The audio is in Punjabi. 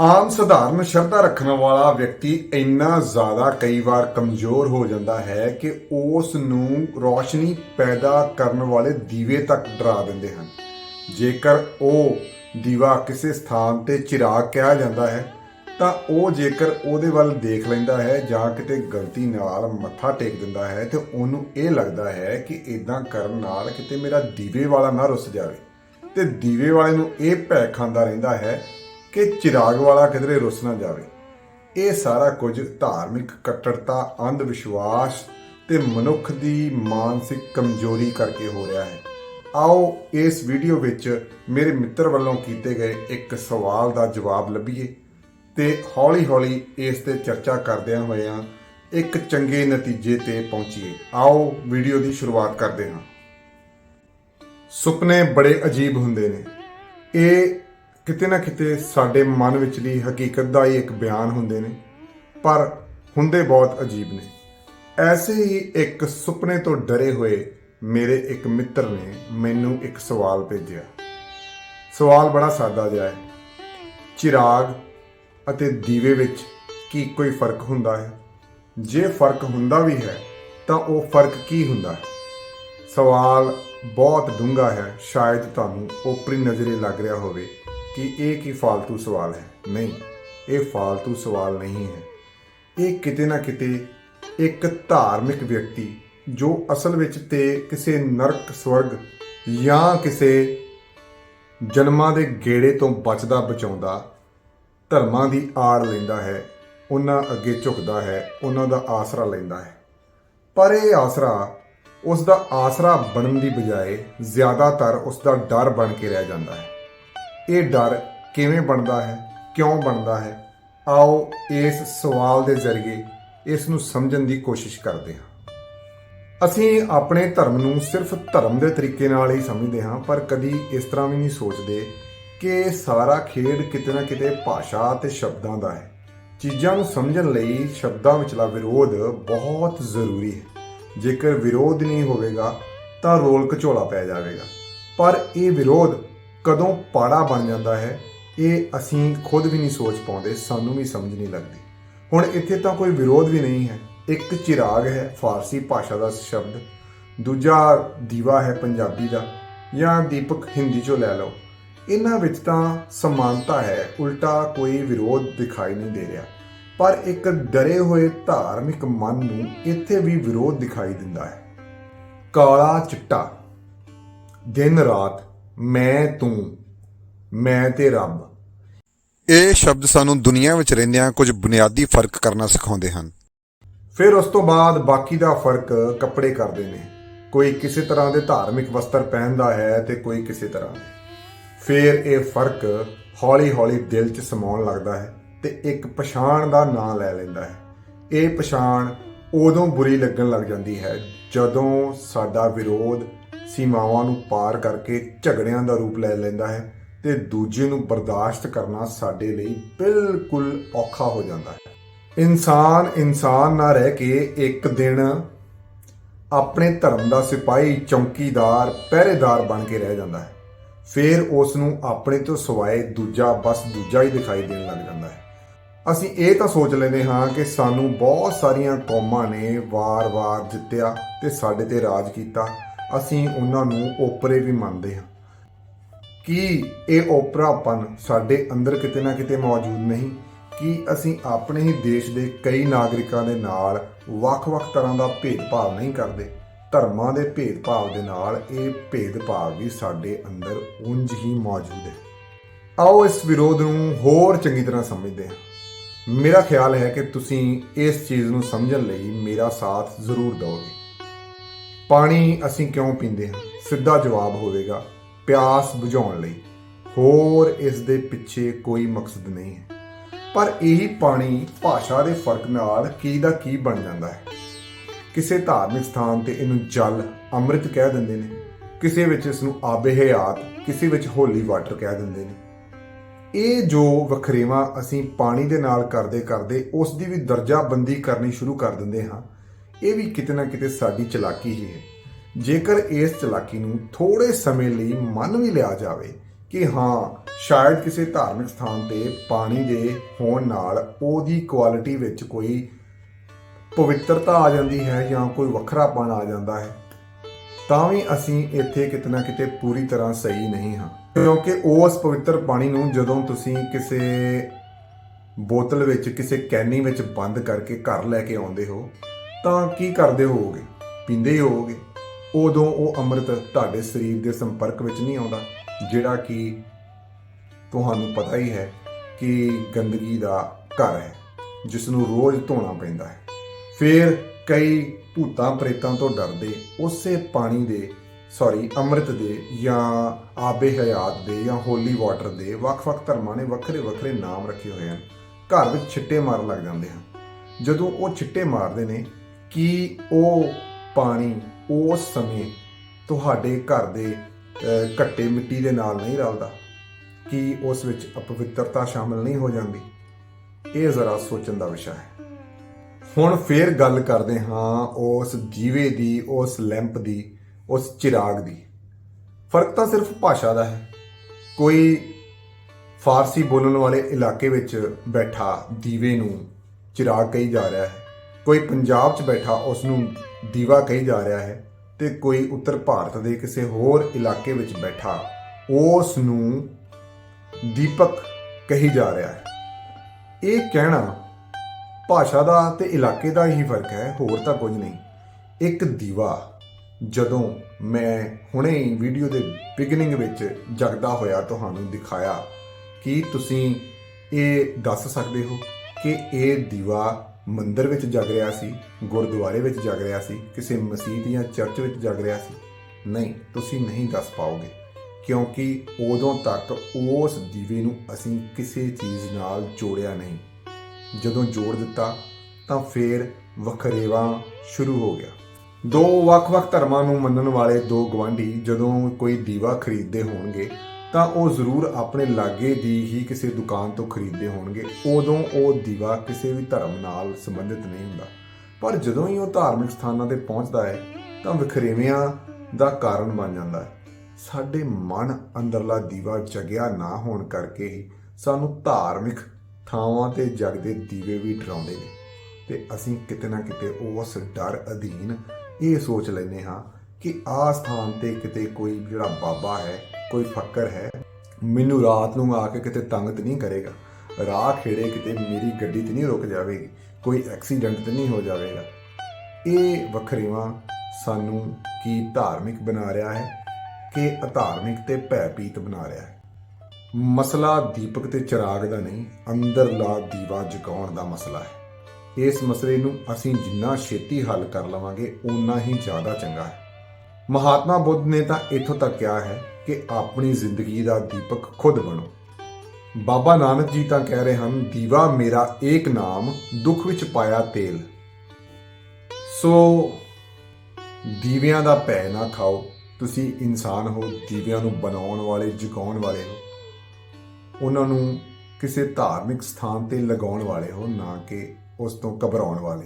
ਆਮ ਸਧਾਰਨ ਸ਼ਰਧਾ ਰੱਖਣ ਵਾਲਾ ਵਿਅਕਤੀ ਇੰਨਾ ਜ਼ਿਆਦਾ ਕਈ ਵਾਰ ਕਮਜ਼ੋਰ ਹੋ ਜਾਂਦਾ ਹੈ ਕਿ ਉਸ ਨੂੰ ਰੋਸ਼ਨੀ ਪੈਦਾ ਕਰਨ ਵਾਲੇ ਦੀਵੇ ਤੱਕ ਡਰਾ ਦਿੰਦੇ ਹਨ। ਜੇਕਰ ਉਹ ਦੀਵਾ ਕਿਸੇ ਸਥਾਨ ਤੇ ਚਿਰਾਗ ਕਿਹਾ ਜਾਂਦਾ ਹੈ, ਤਾਂ ਉਹ ਜੇਕਰ ਉਹਦੇ ਵੱਲ ਦੇਖ ਲੈਂਦਾ ਹੈ ਜਾਂ ਕਿਤੇ ਗਲਤੀ ਨਾਲ ਮੱਥਾ ਟੇਕ ਦਿੰਦਾ ਹੈ, ਤੇ ਉਹਨੂੰ ਇਹ ਲੱਗਦਾ ਹੈ ਕਿ ਇਦਾਂ ਕਰਨ ਨਾਲ ਕਿਤੇ ਮੇਰਾ ਦੀਵੇ ਵਾਲਾ ਨਾ ਰੁੱਸ ਜਾਵੇ। ਤੇ ਦੀਵੇ ਵਾਲੇ ਨੂੰ ਇਹ ਭੈ ਖਾਂਦਾ ਰਹਿੰਦਾ ਹੈ ਕਿ ਚਿਰਾਗ ਵਾਲਾ ਕਿਧਰੇ ਰੁੱਸ ਨਾ ਜਾਵੇ। ਇਹ ਸਾਰਾ ਕੁਝ ਧਾਰਮਿਕ ਕੱਟੜਤਾ ਅੰਧ ਵਿਸ਼ਵਾਸ ਤੇ ਮਨੁੱਖ ਦੀ ਮਾਨਸਿਕ ਕਮਜ਼ੋਰੀ ਕਰਕੇ ਹੋ ਰਿਹਾ ਹੈ। ਆਓ ਇਸ ਵੀਡੀਓ ਵਿੱਚ ਮੇਰੇ ਮਿੱਤਰ ਵੱਲੋਂ ਕੀਤੇ ਗਏ ਇੱਕ ਸਵਾਲ ਦਾ ਜਵਾਬ ਲੱਭੀਏ ਤੇ ਹੌਲੀ-ਹੌਲੀ ਇਸ ਤੇ ਚਰਚਾ ਕਰਦਿਆਂ ਹੋਇਆਂ ਇੱਕ ਚੰਗੇ ਨਤੀਜੇ ਤੇ ਪਹੁੰਚੀਏ। ਆਓ ਵੀਡੀਓ ਦੀ ਸ਼ੁਰੂਆਤ ਕਰਦੇ ਹਾਂ। ਸੁਪਨੇ ਬੜੇ ਅਜੀਬ ਹੁੰਦੇ ਨੇ। ਇਹ ਕਿਤੇ ਨਾ ਕਿਤੇ ਸਾਡੇ ਮਨ ਵਿਚਲੀ ਹਕੀਕਤ ਦਾ ਹੀ ਇੱਕ ਬਿਆਨ ਹੁੰਦੇ ਨੇ, ਪਰ ਹੁੰਦੇ ਬਹੁਤ ਅਜੀਬ ਨੇ। ਐਸੇ ਹੀ ਇੱਕ ਸੁਪਨੇ ਤੋਂ ਡਰੇ ਹੋਏ ਮੇਰੇ ਇੱਕ ਮਿੱਤਰ ਨੇ ਮੈਨੂੰ ਇੱਕ ਸਵਾਲ ਭੇਜਿਆ। ਸਵਾਲ ਬੜਾ ਸਾਦਾ ਜਿਹਾ ਹੈ। ਚਿਰਾਗ ਅਤੇ ਦੀਵੇ ਵਿੱਚ ਕੀ ਕੋਈ ਫ਼ਰਕ ਹੁੰਦਾ ਹੈ? ਜੇ ਫ਼ਰਕ ਹੁੰਦਾ ਵੀ ਹੈ, ਤਾਂ ਉਹ ਫ਼ਰਕ ਕੀ ਹੁੰਦਾ ਹੈ? ਸਵਾਲ ਬਹੁਤ ਡੂੰਘਾ ਹੈ, ਸ਼ਾਇਦ ਤੁਹਾਨੂੰ ਓਪਰੀ ਨਜ਼ਰੇ ਲੱਗ ਰਿਹਾ ਹੋਵੇ। ਕਿ ਇਹ ਕੀ ਫਾਲਤੂ ਸਵਾਲ ਹੈ? ਨਹੀਂ, ਇਹ ਫਾਲਤੂ ਸਵਾਲ ਨਹੀਂ ਹੈ। ਇਹ ਕਿਤੇ ਨਾ ਕਿਤੇ ਇੱਕ ਧਾਰਮਿਕ ਵਿਅਕਤੀ ਜੋ ਅਸਲ ਵਿੱਚ ਤੇ ਕਿਸੇ ਨਰਕ ਸਵਰਗ ਜਾਂ ਕਿਸੇ ਜਨਮਾਂ ਦੇ ਗੇੜੇ ਤੋਂ ਬਚਦਾ, ਬਚਾਉਂਦਾ ਧਰਮਾਂ ਦੀ ਆੜ ਲੈਂਦਾ ਹੈ, ਉਹਨਾਂ ਅੱਗੇ ਝੁਕਦਾ ਹੈ, ਉਹਨਾਂ ਦਾ ਆਸਰਾ ਲੈਂਦਾ ਹੈ। ਪਰ ਇਹ ਆਸਰਾ ਉਸ ਦਾ ਆਸਰਾ ਬਣਨ ਦੀ ਬਜਾਏ ਜ਼ਿਆਦਾਤਰ ਉਸ ਦਾ ਡਰ ਬਣ ਕੇ ਰਹਿ ਜਾਂਦਾ ਹੈ। ਇਹ ਡਰ ਕਿਵੇਂ ਬਣਦਾ ਹੈ? ਕਿਉਂ ਬਣਦਾ ਹੈ? ਆਓ ਇਸ ਸਵਾਲ ਦੇ ਜ਼ਰੀਏ ਇਸ ਨੂੰ ਸਮਝਣ ਦੀ ਕੋਸ਼ਿਸ਼ ਕਰਦੇ ਹਾਂ। ਅਸੀਂ ਆਪਣੇ ਧਰਮ ਨੂੰ ਸਿਰਫ ਧਰਮ ਦੇ ਤਰੀਕੇ ਨਾਲ ਹੀ ਸਮਝਦੇ ਹਾਂ, ਪਰ ਕਦੀ ਇਸ ਤਰ੍ਹਾਂ ਵੀ ਨਹੀਂ ਸੋਚਦੇ ਕਿ ਸਾਰਾ ਖੇਡ ਕਿਤੇ ਨਾ ਕਿਤੇ ਭਾਸ਼ਾ ਤੇ ਸ਼ਬਦਾਂ ਦਾ ਹੈ। ਚੀਜ਼ਾਂ ਨੂੰ ਸਮਝਣ ਲਈ ਸ਼ਬਦਾਂ ਵਿਚਲਾ ਵਿਰੋਧ ਬਹੁਤ ਜ਼ਰੂਰੀ ਹੈ। ਜੇਕਰ ਵਿਰੋਧ ਨਹੀਂ ਹੋਵੇਗਾ ਤਾਂ ਰੋਲ ਘਚੋਲਾ ਪੈ ਜਾਵੇਗਾ। ਪਰ ਇਹ ਵਿਰੋਧ ਕਦੋਂ ਪਾੜਾ ਬਣ ਜਾਂਦਾ ਹੈ, ਇਹ ਅਸੀਂ ਖੁਦ ਵੀ ਨਹੀਂ ਸੋਚ ਪਾਉਂਦੇ, ਸਾਨੂੰ ਵੀ ਸਮਝ ਨਹੀਂ ਲੱਗਦੀ। ਹੁਣ ਇੱਥੇ ਤਾਂ ਕੋਈ ਵਿਰੋਧ ਵੀ ਨਹੀਂ ਹੈ। ਇੱਕ ਚਿਰਾਗ ਹੈ, ਫਾਰਸੀ ਭਾਸ਼ਾ ਦਾ ਸ਼ਬਦ। ਦੂਜਾ ਦੀਵਾ ਹੈ, ਪੰਜਾਬੀ ਦਾ। ਜਾਂ ਦੀਪਕ ਹਿੰਦੀ ਚੋਂ ਲੈ ਲਓ। ਇਹਨਾਂ ਵਿੱਚ ਤਾਂ ਸਮਾਨਤਾ ਹੈ, ਉਲਟਾ ਕੋਈ ਵਿਰੋਧ ਦਿਖਾਈ ਨਹੀਂ ਦੇ ਰਿਹਾ। ਪਰ ਇੱਕ ਡਰੇ ਹੋਏ ਧਾਰਮਿਕ ਮਨ ਨੂੰ ਇੱਥੇ ਵੀ ਵਿਰੋਧ ਦਿਖਾਈ ਦਿੰਦਾ ਹੈ। ਕਾਲਾ ਚਿੱਟਾ। ਦਿਨ ਰਾਤ ਮੈਂ ਤੂੰ ਮੈਂ ਤੇ ਰੱਬ। ਇਹ ਸ਼ਬਦ ਸਾਨੂੰ ਦੁਨੀਆ ਵਿੱਚ ਰਹਿੰਦਿਆਂ ਕੁਝ ਬੁਨਿਆਦੀ ਫ਼ਰਕ ਕਰਨਾ ਸਿਖਾਉਂਦੇ ਹਨ। ਫਿਰ ਉਸ ਤੋਂ ਬਾਅਦ ਬਾਕੀ ਦਾ ਫ਼ਰਕ ਕੱਪੜੇ ਕਰਦੇ ਨੇ। ਕੋਈ ਕਿਸੇ ਤਰ੍ਹਾਂ ਦੇ ਧਾਰਮਿਕ ਵਸਤਰ ਪਹਿਨਦਾ ਹੈ ਤੇ ਕੋਈ ਕਿਸੇ ਤਰ੍ਹਾਂ ਦੇ। ਫਿਰ ਇਹ ਫ਼ਰਕ ਹੌਲੀ-ਹੌਲੀ ਦਿਲ 'ਚ ਸਮਾਉਣ ਲੱਗਦਾ ਹੈ ਤੇ ਇੱਕ ਪਛਾਣ ਦਾ ਨਾਂ ਲੈ ਲੈਂਦਾ ਹੈ। ਇਹ ਪਛਾਣ ਉਦੋਂ ਬੁਰੀ ਲੱਗਣ ਲੱਗ ਜਾਂਦੀ ਹੈ ਜਦੋਂ ਸਾਡਾ ਵਿਰੋਧ ਸੀਮਾਵਾਂ ਨੂੰ ਪਾਰ ਕਰਕੇ ਝਗੜਿਆਂ ਦਾ ਰੂਪ ਲੈ ਲੈਂਦਾ ਹੈ ਤੇ ਦੂਜੇ ਨੂੰ ਬਰਦਾਸ਼ਤ ਕਰਨਾ ਸਾਡੇ ਲਈ ਬਿਲਕੁਲ ਔਖਾ ਹੋ ਜਾਂਦਾ ਹੈ। ਇਨਸਾਨ ਇਨਸਾਨ ਨਾ ਰਹਿ ਕੇ ਇੱਕ ਦਿਨ ਆਪਣੇ ਧਰਮ ਦਾ ਸਿਪਾਹੀ, ਚੌਕੀਦਾਰ, ਪਹਿਰੇਦਾਰ ਬਣ ਕੇ ਰਹਿ ਜਾਂਦਾ ਹੈ। ਫਿਰ ਉਸ ਨੂੰ ਆਪਣੇ ਤੋਂ ਸਿਵਾਏ ਦੂਜਾ ਬਸ ਦੂਜਾ ਹੀ ਦਿਖਾਈ ਦੇਣ ਲੱਗ ਜਾਂਦਾ ਹੈ। ਅਸੀਂ ਇਹ ਤਾਂ ਸੋਚ ਲੈਂਦੇ ਹਾਂ ਕਿ ਸਾਨੂੰ ਬਹੁਤ ਸਾਰੀਆਂ ਕੌਮਾਂ ਨੇ ਵਾਰ-ਵਾਰ ਜਿੱਤਿਆ ਤੇ ਸਾਡੇ ਤੇ ਰਾਜ ਕੀਤਾ। ਅਸੀਂ ਉਹਨਾਂ ਨੂੰ ਓਪਰੇ ਵੀ ਮੰਨਦੇ ਹਾਂ। ਕੀ ਇਹ ਓਪਰਾਪਨ ਸਾਡੇ ਅੰਦਰ ਕਿਤੇ ਨਾ ਕਿਤੇ ਮੌਜੂਦ ਨਹੀਂ? ਕਿ ਅਸੀਂ ਆਪਣੇ ਹੀ ਦੇਸ਼ ਦੇ ਕਈ ਨਾਗਰਿਕਾਂ ਦੇ ਨਾਲ ਵੱਖ-ਵੱਖ ਤਰ੍ਹਾਂ ਦਾ ਭੇਦਭਾਵ ਨਹੀਂ ਕਰਦੇ? ਧਰਮਾਂ ਦੇ ਭੇਦਭਾਵ ਦੇ ਨਾਲ ਇਹ ਭੇਦਭਾਵ ਵੀ ਸਾਡੇ ਅੰਦਰ ਉਂਝ ਹੀ ਮੌਜੂਦ ਹੈ। ਆਓ ਇਸ ਵਿਰੋਧ ਨੂੰ ਹੋਰ ਚੰਗੀ ਤਰ੍ਹਾਂ ਸਮਝਦੇ ਹਾਂ। ਮੇਰਾ ਖਿਆਲ ਹੈ ਕਿ ਤੁਸੀਂ ਇਸ ਚੀਜ਼ ਨੂੰ ਸਮਝਣ ਲਈ ਮੇਰਾ ਸਾਥ ਜ਼ਰੂਰ ਦਿਓਗੇ। ਪਾਣੀ ਅਸੀਂ ਕਿਉਂ ਪੀਂਦੇ ਹਾਂ? ਸਿੱਧਾ ਜਵਾਬ ਹੋਵੇਗਾ, ਪਿਆਸ ਬੁਝਾਉਣ ਲਈ। ਹੋਰ ਇਸ ਦੇ ਪਿੱਛੇ ਕੋਈ ਮਕਸਦ ਨਹੀਂ ਹੈ। ਪਰ ਇਹੀ ਪਾਣੀ ਭਾਸ਼ਾ ਦੇ ਫ਼ਰਕ ਨਾਲ ਕੀ ਦਾ ਕੀ ਬਣ ਜਾਂਦਾ ਹੈ? ਕਿਸੇ ਧਾਰਮਿਕ ਸਥਾਨ ਤੇ ਇਹਨੂੰ ਜਲ, ਅੰਮ੍ਰਿਤ ਕਹਿ ਦਿੰਦੇ ਨੇ। ਕਿਸੇ ਵਿੱਚ ਇਸ ਨੂੰ ਆਬੇ ਹਯਾਤ, ਕਿਸੇ ਵਿੱਚ ਹੋਲੀ ਵਾਟਰ ਕਹਿ ਦਿੰਦੇ ਨੇ। ਇਹ ਜੋ ਵਖਰੇਵਾ ਅਸੀਂ ਪਾਣੀ ਦੇ ਨਾਲ ਕਰਦੇ ਕਰਦੇ ਉਸ ਦੀ ਵੀ ਦਰਜਾਬੰਦੀ ਕਰਨੀ ਸ਼ੁਰੂ ਕਰ ਦਿੰਦੇ ਹਾਂ ਇਹ ਵੀ ਕਿਤੇ ਨਾ ਕਿਤੇ ਸਾਡੀ ਚਲਾਕੀ ਹੀ ਹੈ। ਜੇਕਰ ਇਸ ਚਲਾਕੀ ਨੂੰ ਥੋੜੇ ਸਮੇਂ ਲਈ ਮੰਨ ਵੀ ਲਿਆ ਜਾਵੇ ਕਿ ਹਾਂ, ਸ਼ਾਇਦ ਕਿਸੇ ਧਾਰਮਿਕ ਸਥਾਨ ਤੇ ਪਾਣੀ ਦੇ ਹੋਣ ਨਾਲ ਉਹਦੀ ਕੁਆਲਿਟੀ ਵਿੱਚ ਕੋਈ ਪਵਿੱਤਰਤਾ ਆ ਜਾਂਦੀ ਹੈ ਜਾਂ ਕੋਈ ਵੱਖਰਾਪਣ ਆ ਜਾਂਦਾ ਹੈ, ਤਾਂ ਵੀ ਅਸੀਂ ਇੱਥੇ ਕਿਤੇ ਨਾ ਕਿਤੇ ਪੂਰੀ ਤਰ੍ਹਾਂ ਸਹੀ ਨਹੀਂ ਹਾਂ। ਕਿਉਂਕਿ ਉਸ ਪਵਿੱਤਰ ਪਾਣੀ ਨੂੰ ਜਦੋਂ ਤੁਸੀਂ ਕਿਸੇ ਬੋਤਲ ਵਿੱਚ, ਕਿਸੇ ਕੈਨੀ ਵਿੱਚ ਬੰਦ ਕਰਕੇ ਘਰ ਲੈ ਕੇ ਆਉਂਦੇ ਹੋ ਤਾਂ ਕੀ ਕਰਦੇ ਹੋਵੋਗੇ? ਪੀਂਦੇ ਹੀ ਹੋਵੋਗੇ। ਉਦੋਂ ਉਹ ਅੰਮ੍ਰਿਤ ਤੁਹਾਡੇ ਸਰੀਰ ਦੇ ਸੰਪਰਕ ਵਿੱਚ ਨਹੀਂ ਆਉਂਦਾ, ਜਿਹੜਾ ਕਿ ਤੁਹਾਨੂੰ ਪਤਾ ਹੀ ਹੈ ਕਿ ਗੰਦਗੀ ਦਾ ਘਰ ਹੈ ਜਿਸ ਨੂੰ ਰੋਜ਼ ਧੋਣਾ ਪੈਂਦਾ ਹੈ। ਫਿਰ ਕਈ ਭੂਤਾਂ ਪ੍ਰੇਤਾਂ ਤੋਂ ਡਰਦੇ ਉਸੇ ਪਾਣੀ ਦੇ ਸੌਰੀ ਅੰਮ੍ਰਿਤ ਦੇ ਜਾਂ ਆਬੇ ਹਯਾਤ ਦੇ ਜਾਂ ਹੋਲੀ ਵਾਟਰ ਦੇ ਵੱਖ-ਵੱਖ ਧਰਮਾਂ ਨੇ ਵੱਖਰੇ ਵੱਖਰੇ ਨਾਮ ਰੱਖੇ ਹੋਏ ਹਨ। ਘਰ ਵਿੱਚ ਛਿੱਟੇ ਮਾਰਨ ਲੱਗ ਜਾਂਦੇ ਹਨ। ਜਦੋਂ ਉਹ ਛਿੱਟੇ ਮਾਰਦੇ ਨੇ ਕਿ ਉਹ ਪਾਣੀ ਉਸ ਸਮੇਂ ਤੁਹਾਡੇ ਘਰ ਦੇ ਘੱਟੇ ਮਿੱਟੀ ਦੇ ਨਾਲ ਨਹੀਂ ਰਲਦਾ, ਕਿ ਉਸ ਵਿੱਚ ਅਪਵਿੱਤਰਤਾ ਸ਼ਾਮਲ ਨਹੀਂ ਹੋ ਜਾਂਦੀ? ਇਹ ਜ਼ਰਾ ਸੋਚਣ ਦਾ ਵਿਸ਼ਾ ਹੈ। ਹੁਣ ਫੇਰ ਗੱਲ ਕਰਦੇ ਹਾਂ ਉਸ ਦੀਵੇ ਦੀ, ਉਸ ਲੈਂਪ ਦੀ, ਉਸ ਚਿਰਾਗ ਦੀ। ਫ਼ਰਕ ਤਾਂ ਸਿਰਫ ਭਾਸ਼ਾ ਦਾ ਹੈ। ਕੋਈ ਫਾਰਸੀ ਬੋਲਣ ਵਾਲੇ ਇਲਾਕੇ ਵਿੱਚ ਬੈਠਾ ਦੀਵੇ ਨੂੰ ਚਿਰਾਗ ਕਹੀ ਜਾ ਰਿਹਾ ਹੈ। ਕੋਈ ਪੰਜਾਬ 'ਚ ਬੈਠਾ ਉਸ ਨੂੰ ਦੀਵਾ ਕਹੀ ਜਾ ਰਿਹਾ ਹੈ ਤੇ ਕੋਈ ਉੱਤਰ ਭਾਰਤ ਦੇ ਕਿਸੇ ਹੋਰ ਇਲਾਕੇ ਵਿੱਚ ਬੈਠਾ ਉਸ ਨੂੰ ਦੀਪਕ ਕਹੀ ਜਾ ਰਿਹਾ ਹੈ। ਇਹ ਕਹਿਣਾ ਭਾਸ਼ਾ ਦਾ ਤੇ ਇਲਾਕੇ ਦਾ ਹੀ ਫ਼ਰਕ ਹੈ, ਹੋਰ ਤਾਂ ਕੁਝ ਨਹੀਂ। ਇੱਕ ਦੀਵਾ, ਜਦੋਂ ਮੈਂ ਹੁਣੇ ਹੀ ਵੀਡੀਓ ਦੇ ਬਿਗਨਿੰਗ ਵਿੱਚ ਜਗਦਾ ਹੋਇਆ ਤੁਹਾਨੂੰ ਦਿਖਾਇਆ, ਕਿ ਤੁਸੀਂ ਇਹ ਦੱਸ ਸਕਦੇ ਹੋ ਕਿ ਇਹ ਦੀਵਾ ਮੰਦਿਰ ਵਿੱਚ ਜਗ ਰਿਹਾ ਸੀ, ਗੁਰਦੁਆਰੇ ਵਿੱਚ ਜਗ ਰਿਹਾ ਸੀ, ਕਿਸੇ ਮਸਜਿਦ ਜਾਂ ਚਰਚ ਵਿੱਚ ਜਗ ਰਿਹਾ ਸੀ। ਨਹੀਂ, ਤੁਸੀਂ ਨਹੀਂ ਦੱਸ ਪਾਓਗੇ, ਕਿਉਂਕਿ ਉਦੋਂ ਤੱਕ ਉਸ ਦੀਵੇ ਨੂੰ ਅਸੀਂ ਕਿਸੇ ਚੀਜ਼ ਨਾਲ ਜੋੜਿਆ ਨਹੀਂ। ਜਦੋਂ ਜੋੜ ਦਿੱਤਾ, ਤਾਂ ਫੇਰ ਵਖਰੇਵਾ ਸ਼ੁਰੂ ਹੋ ਗਿਆ। ਦੋ ਵੱਖ-ਵੱਖ ਧਰਮਾਂ ਨੂੰ ਮੰਨਣ ਵਾਲੇ ਦੋ ਗਵਾਂਢੀ ਜਦੋਂ ਕੋਈ ਦੀਵਾ ਖਰੀਦਦੇ ਹੋਣਗੇ ਤਾਂ ਉਹ ਜ਼ਰੂਰ ਆਪਣੇ ਲਾਗੇ ਦੀ ਹੀ ਕਿਸੇ ਦੁਕਾਨ ਤੋਂ ਖਰੀਦਦੇ ਹੋਣਗੇ। ਉਦੋਂ ਉਹ ਦੀਵਾ ਕਿਸੇ ਵੀ ਧਰਮ ਨਾਲ ਸੰਬੰਧਿਤ ਨਹੀਂ ਹੁੰਦਾ। ਪਰ ਜਦੋਂ ਹੀ ਉਹ ਧਾਰਮਿਕ ਸਥਾਨਾਂ ਤੇ ਪਹੁੰਚਦਾ ਹੈ, ਤਾਂ ਵਖਰੇਵਿਆਂ ਦਾ ਕਾਰਨ ਬਣ ਜਾਂਦਾ ਹੈ। ਸਾਡੇ ਮਨ ਅੰਦਰਲਾ ਦੀਵਾ ਜਗਿਆ ਨਾ ਹੋਣ ਕਰਕੇ ਹੀ ਸਾਨੂੰ ਧਾਰਮਿਕ ਥਾਵਾਂ ਤੇ ਜਗਦੇ ਦੀਵੇ ਵੀ ਡਰਾਉਂਦੇ ਨੇ। ਤੇ ਅਸੀਂ ਕਿਤੇ ਨਾ ਕਿਤੇ ਉਸ ਡਰ ਅਧੀਨ ਇਹ ਸੋਚ ਲੈਂਦੇ ਹਾਂ ਕਿ ਆਹ ਸਥਾਨ ਤੇ ਕਿਤੇ ਕੋਈ ਜਿਹੜਾ ਬਾਬਾ ਹੈ ਕੋਈ ਫੱਕਰ ਹੈ? ਮੈਨੂੰ ਰਾਤ ਨੂੰ ਆ ਕੇ ਕਿਤੇ ਤੰਗ ਤੇ ਨਹੀਂ ਕਰੇਗਾ। ਰਾਹ ਖੇੜੇ ਕਿਤੇ ਮੇਰੀ ਗੱਡੀ ਤੇ ਨਹੀਂ ਰੁਕ ਜਾਵੇਗੀ। ਕੋਈ ਐਕਸੀਡੈਂਟ ਤੇ ਨਹੀਂ ਹੋ ਜਾਵੇਗਾ। ਇਹ ਵੱਖਰੇਵਾ ਸਾਨੂੰ ਕੀ ਧਾਰਮਿਕ ਬਣਾ ਰਿਹਾ ਹੈ ਕਿ ਅਧਾਰਮਿਕ ਤੇ ਭੈਭੀਤ ਬਣਾ ਰਿਹਾ ਹੈ? ਮਸਲਾ ਦੀਪਕ ਤੇ ਚਿਰਾਗ ਦਾ ਨਹੀਂ ਅੰਦਰਲਾ ਦੀਵਾ ਜਗਾਉਣ ਦਾ ਮਸਲਾ ਹੈ। ਇਸ ਮਸਲੇ ਨੂੰ ਅਸੀਂ ਜਿੰਨਾ ਛੇਤੀ ਹੱਲ ਕਰ ਲਵਾਂਗੇ, ਓਨਾ ਹੀ ਜ਼ਿਆਦਾ ਚੰਗਾ ਹੈ। ਮਹਾਤਮਾ ਬੁੱਧ ਨੇ ਤਾਂ ਇੱਥੋਂ ਤੱਕ ਕਿਹਾ ਹੈ ਕਿ ਆਪਣੀ ਜ਼ਿੰਦਗੀ ਦਾ ਦੀਪਕ ਖੁਦ ਬਣੋ। ਬਾਬਾ ਨਾਨਕ ਜੀ ਤਾਂ ਕਹਿ ਰਹੇ ਹਨ, ਦੀਵਾ ਮੇਰਾ ਏਕ ਨਾਮ, ਦੁੱਖ ਵਿੱਚ ਪਾਇਆ ਤੇਲ। ਸੋ ਦੀਵਿਆਂ ਦਾ ਭੈ ਨਾ ਖਾਓ। ਤੁਸੀਂ ਇਨਸਾਨ ਹੋ, ਦੀਵਿਆਂ ਨੂੰ ਬਣਾਉਣ ਵਾਲੇ, ਜਗਾਉਣ ਵਾਲੇ ਹੋ। ਉਹਨਾਂ ਨੂੰ ਕਿਸੇ ਧਾਰਮਿਕ ਸਥਾਨ ਤੇ ਲਗਾਉਣ ਵਾਲੇ ਹੋ, ਨਾ ਕਿ ਉਸ ਤੋਂ ਘਬਰਾਉਣ ਵਾਲੇ।